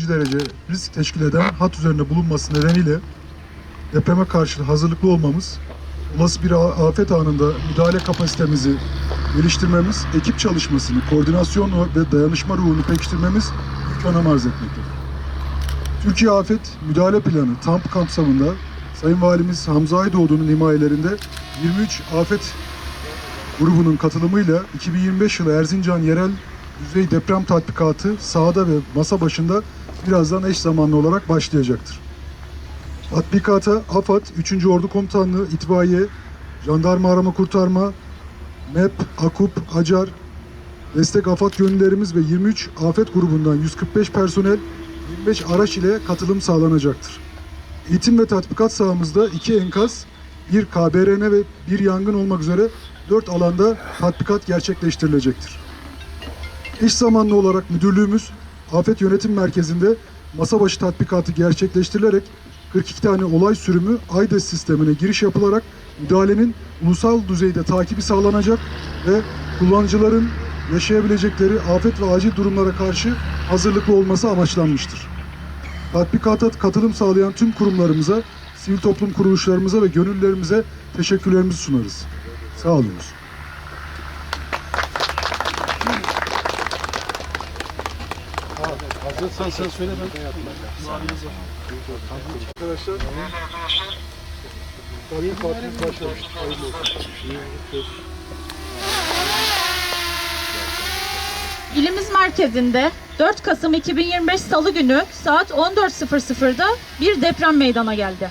birinci derece risk teşkil eden hat üzerinde bulunması nedeniyle depreme karşı hazırlıklı olmamız, olası bir afet anında müdahale kapasitemizi geliştirmemiz, ekip çalışmasını, koordinasyon ve dayanışma ruhunu pekiştirmemiz büyük önem arz etmektedir. Türkiye Afet Müdahale Planı TAMP kapsamında Sayın Valimiz Hamza Aydoğdu'nun himayelerinde 23 afet grubunun katılımıyla 2025 yılı Erzincan yerel düzey deprem tatbikatı sahada ve masa başında birazdan eş zamanlı olarak başlayacaktır. Tatbikata AFAD, 3. Ordu Komutanlığı, İtfaiye, Jandarma Arama Kurtarma, MEP, AKUP, ACAR, Destek AFAD gönüllerimiz ve 23 afet grubundan 145 personel, 25 araç ile katılım sağlanacaktır. Eğitim ve tatbikat sahamızda iki enkaz, bir KBRN ve bir yangın olmak üzere dört alanda tatbikat gerçekleştirilecektir. Eş zamanlı olarak müdürlüğümüz Afet Yönetim Merkezi'nde masa başı tatbikatı gerçekleştirilerek 42 tane olay sürümü AYDES sistemine giriş yapılarak müdahalenin ulusal düzeyde takibi sağlanacak ve kullanıcıların yaşayabilecekleri afet ve acil durumlara karşı hazırlıklı olması amaçlanmıştır. Tatbikata katılım sağlayan tüm kurumlarımıza, sivil toplum kuruluşlarımıza ve gönüllülerimize teşekkürlerimizi sunarız. Sağ olunuz. Hazırsan sen söyle ben. Arkadaşlar. İlimiz merkezinde 4 Kasım 2025 Salı günü saat 14.00'da bir deprem meydana geldi.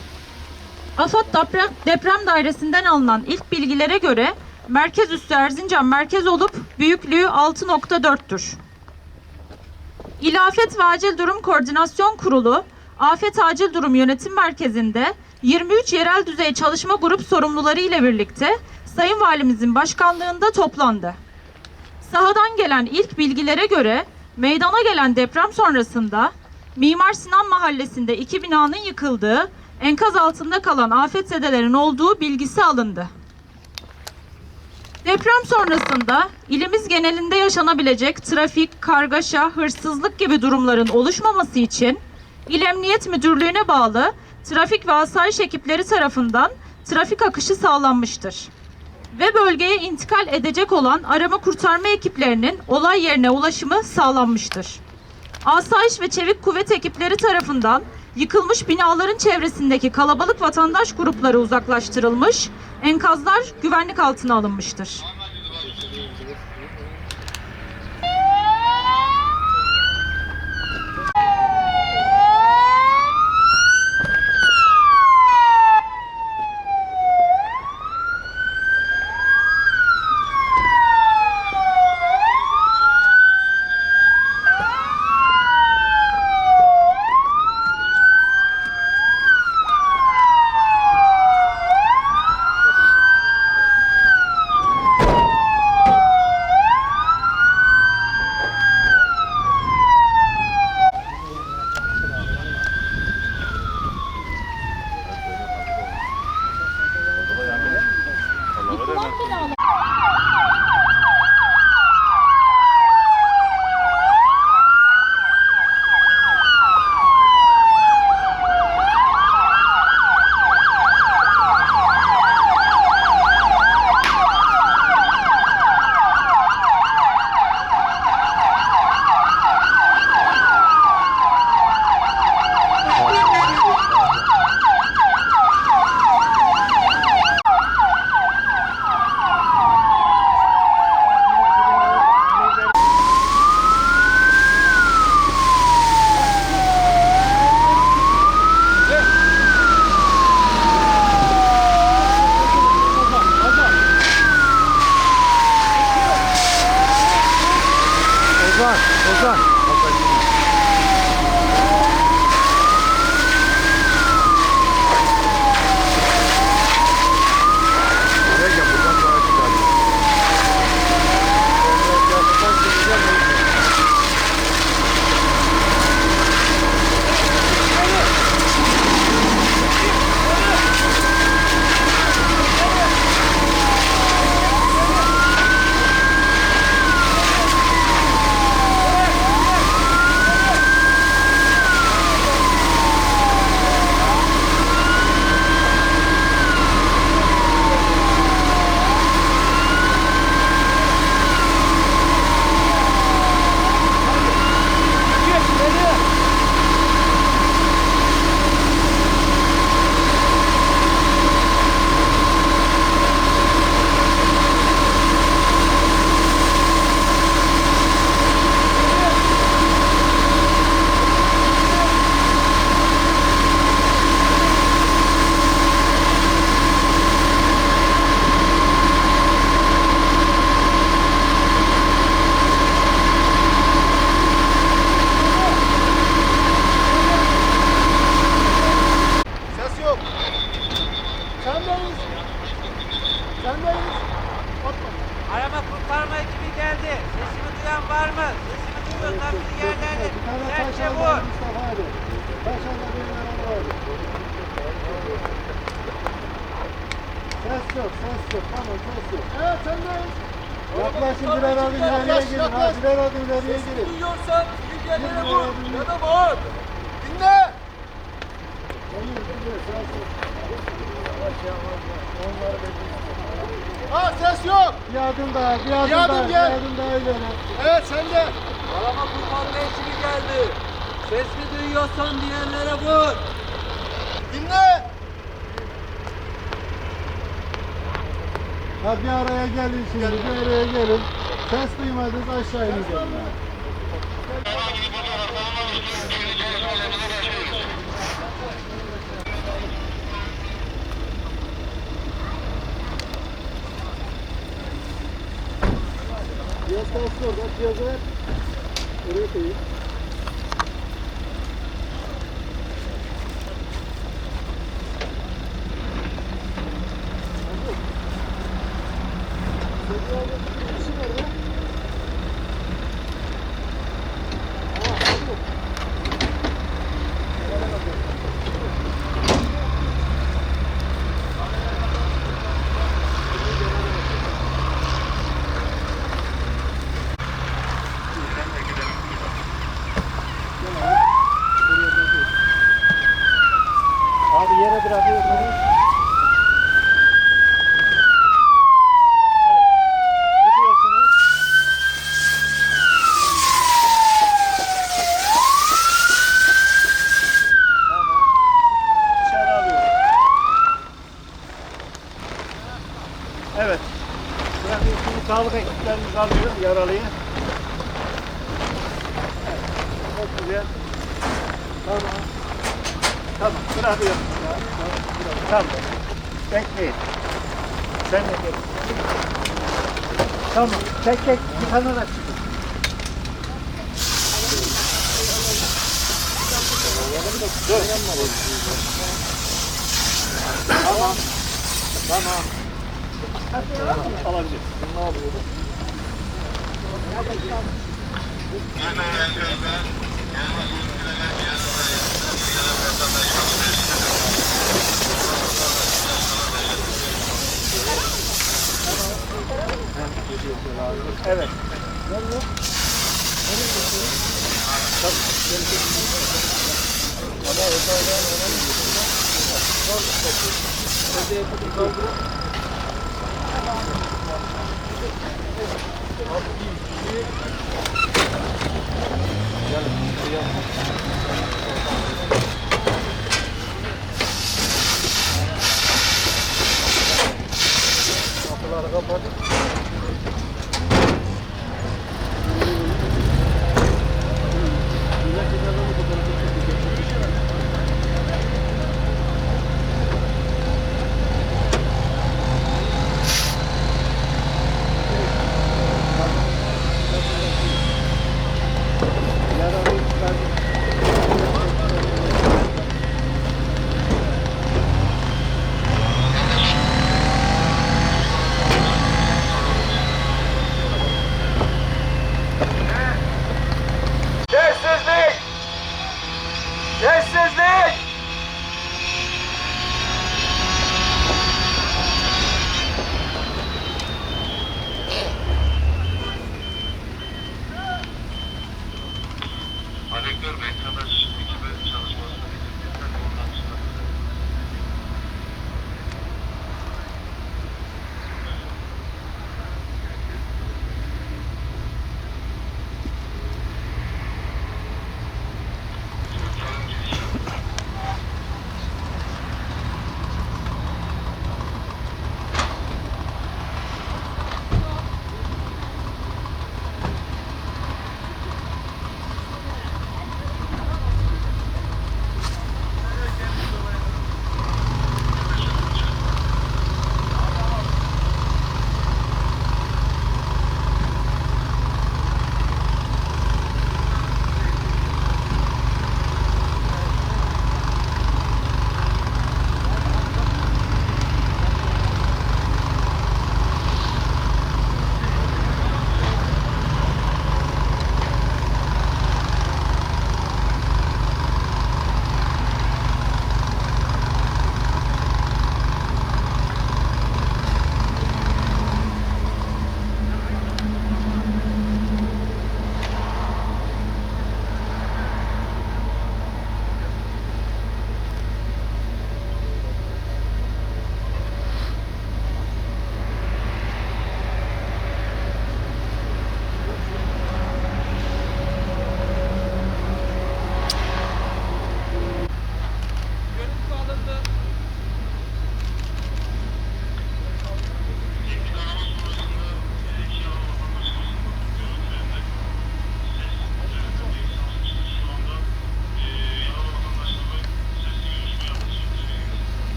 AFAD deprem dairesinden alınan ilk bilgilere göre merkez üssü Erzincan merkez olup büyüklüğü 6.4'tür. İl Afet ve Acil Durum Koordinasyon Kurulu, Afet Acil Durum Yönetim Merkezi'nde 23 yerel düzey çalışma grup sorumluları ile birlikte Sayın Valimizin başkanlığında toplandı. Sahadan gelen ilk bilgilere göre meydana gelen deprem sonrasında Mimar Sinan Mahallesi'nde iki binanın yıkıldığı, enkaz altında kalan afetzedelerin olduğu bilgisi alındı. Deprem sonrasında ilimiz genelinde yaşanabilecek trafik, kargaşa, hırsızlık gibi durumların oluşmaması için İl Emniyet Müdürlüğü'ne bağlı trafik ve asayiş ekipleri tarafından trafik akışı sağlanmıştır ve bölgeye intikal edecek olan arama kurtarma ekiplerinin olay yerine ulaşımı sağlanmıştır. Asayiş ve çevik kuvvet ekipleri tarafından yıkılmış binaların çevresindeki kalabalık vatandaş grupları uzaklaştırılmış, enkazlar güvenlik altına alınmıştır. 你刚去哪 geldi. Sesimi duyuyorsan diğerlere vur. Dinle. Ha bir araya gelin şimdi, bir araya gelin. Ses duymadınız aşağı inin. Biraz kalsın orada, biraz ver. Oraya koyayım. Yaralıyı. Evet. Çok. Tamam. Tamam, bırakıyorum. Tamam. Bekleyin. Sen de gel. Tamam, tek tek yıkanarak çıkın. Dur. Tamam. Tamam. Alabilir. Ne yapıyoruz? Evet. Kapıları kapatıp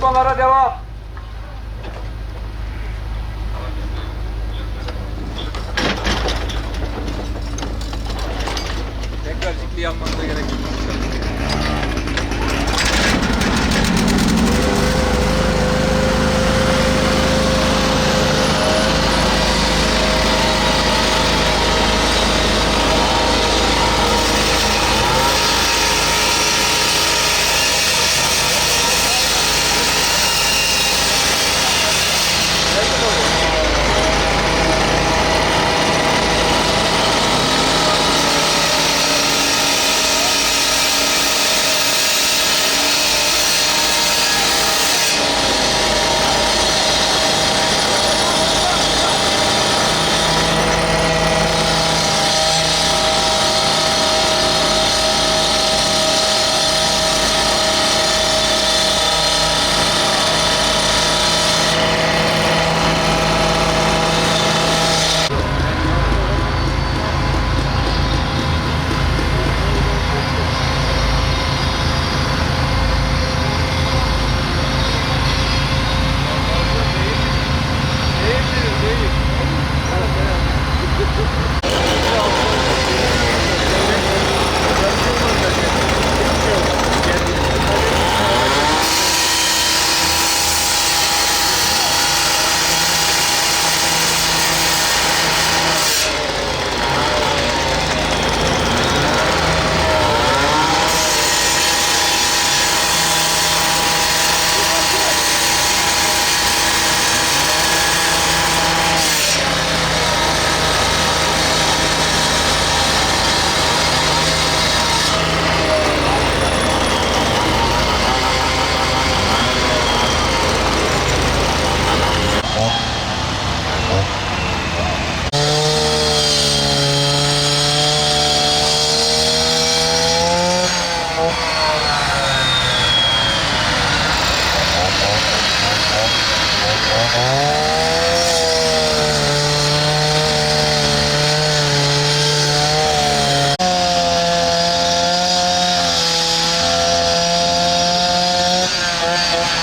Çalışmalara devam.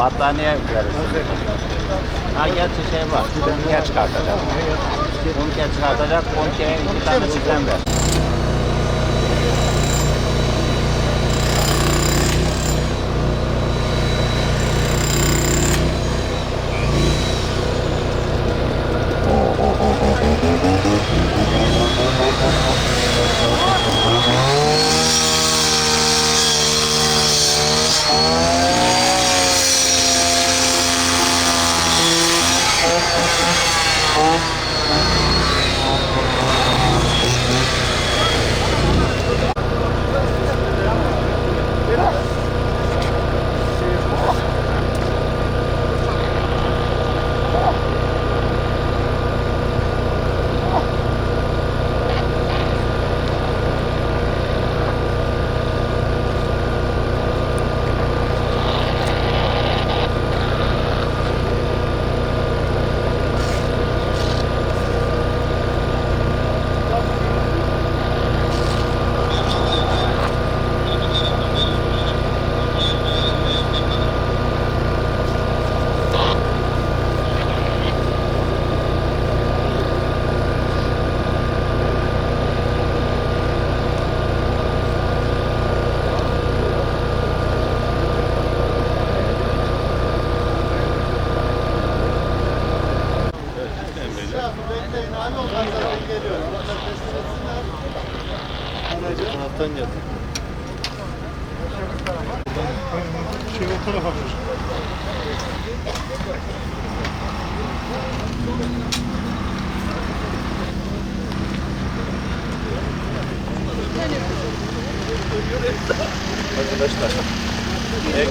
Battaniye veririz. Ha gerçi şey var. Unke çıkartacak. Unke çıkartacak. Unkeye iki tane sistem ver. Taraftan geldi. Şey o tarafa Böyle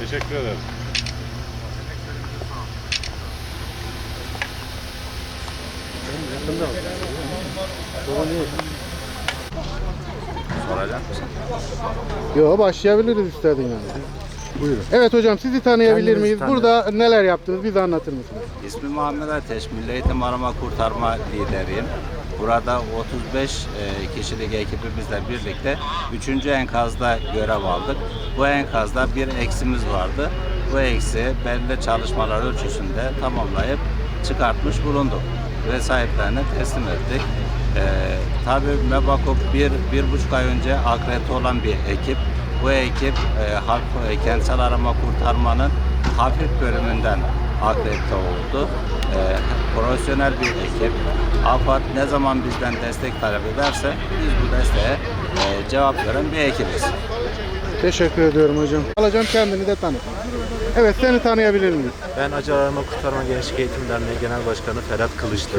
Teşekkür ederim. Soracak mısın? Yok başlayabiliriz istedin yani. Buyurun. Evet hocam sizi tanıyabilir Kendinizi miyiz? Burada neler yaptınız? Bize anlatır mısınız? İsmim Muhammed Ateş, Milli Eğitim Arama Kurtarma lideriyim. Burada 35 e, kişilik ekibimizle birlikte 3. enkazda görev aldık. Bu enkazda bir eksimiz vardı. Bu eksi belli çalışmalar ölçüsünde tamamlayıp çıkartmış bulunduk ve sahiplerine teslim ettik. Ee, tabii Mebakop bir, bir buçuk ay önce akredite olan bir ekip. Bu ekip e, halk, e, kentsel arama kurtarmanın hafif bölümünden akredite oldu. Ee, profesyonel bir ekip. AFAD ne zaman bizden destek talep ederse biz bu desteğe e, cevap veren bir ekibiz. Teşekkür ediyorum hocam. Alacağım kendini de tanı. Evet seni tanıyabilir miyiz? Ben Acı Arama Kurtarma Gençlik Eğitim Derneği Genel Başkanı Ferhat Kılıçlı.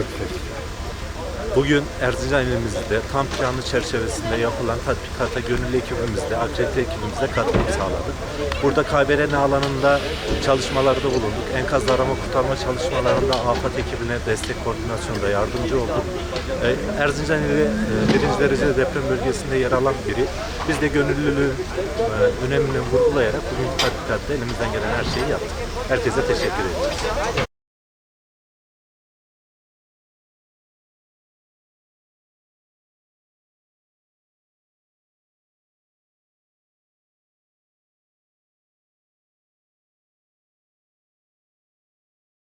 Bugün Erzincan ilimizde tam planlı çerçevesinde yapılan tatbikata gönüllü ekibimizle, akredite ekibimizle katılım sağladık. Burada KBRN alanında çalışmalarda bulunduk. Enkaz arama kurtarma çalışmalarında AFAD ekibine destek koordinasyonunda yardımcı olduk. Ee, Erzincan ili e, birinci derece deprem bölgesinde yer alan biri. Biz de gönüllülüğün e, önemini vurgulayarak bugün tatbikatta elimizden gelen her şeyi yaptık. Herkese teşekkür ederiz.